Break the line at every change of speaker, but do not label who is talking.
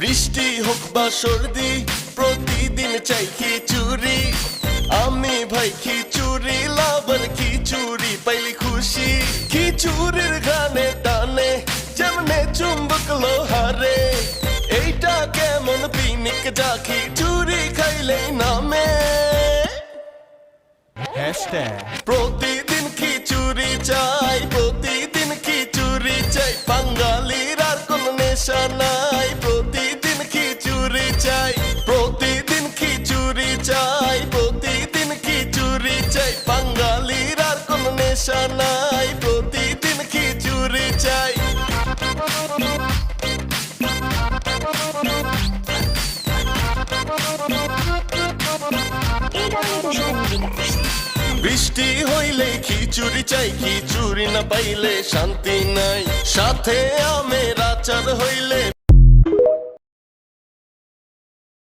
বৃষ্টি হোক বা সর্দি প্রতিদিন চাই খিচুড়ি। আমি ভাই খিচুড়ি লাভার খিচুড়ি পাইলি খুশি। খিচুড়ির গানে টানে যেমনে চুম্বক লোহারে। এইটা কেমন পিনিক যা খিচুড়ি খাইলেই নামে. প্রতিদিন বৃষ্টি হইলে খিচুড়ি চাই খিচুড়ি না পাইলে শান্তি নাই। সাথে আমের আচার হইলে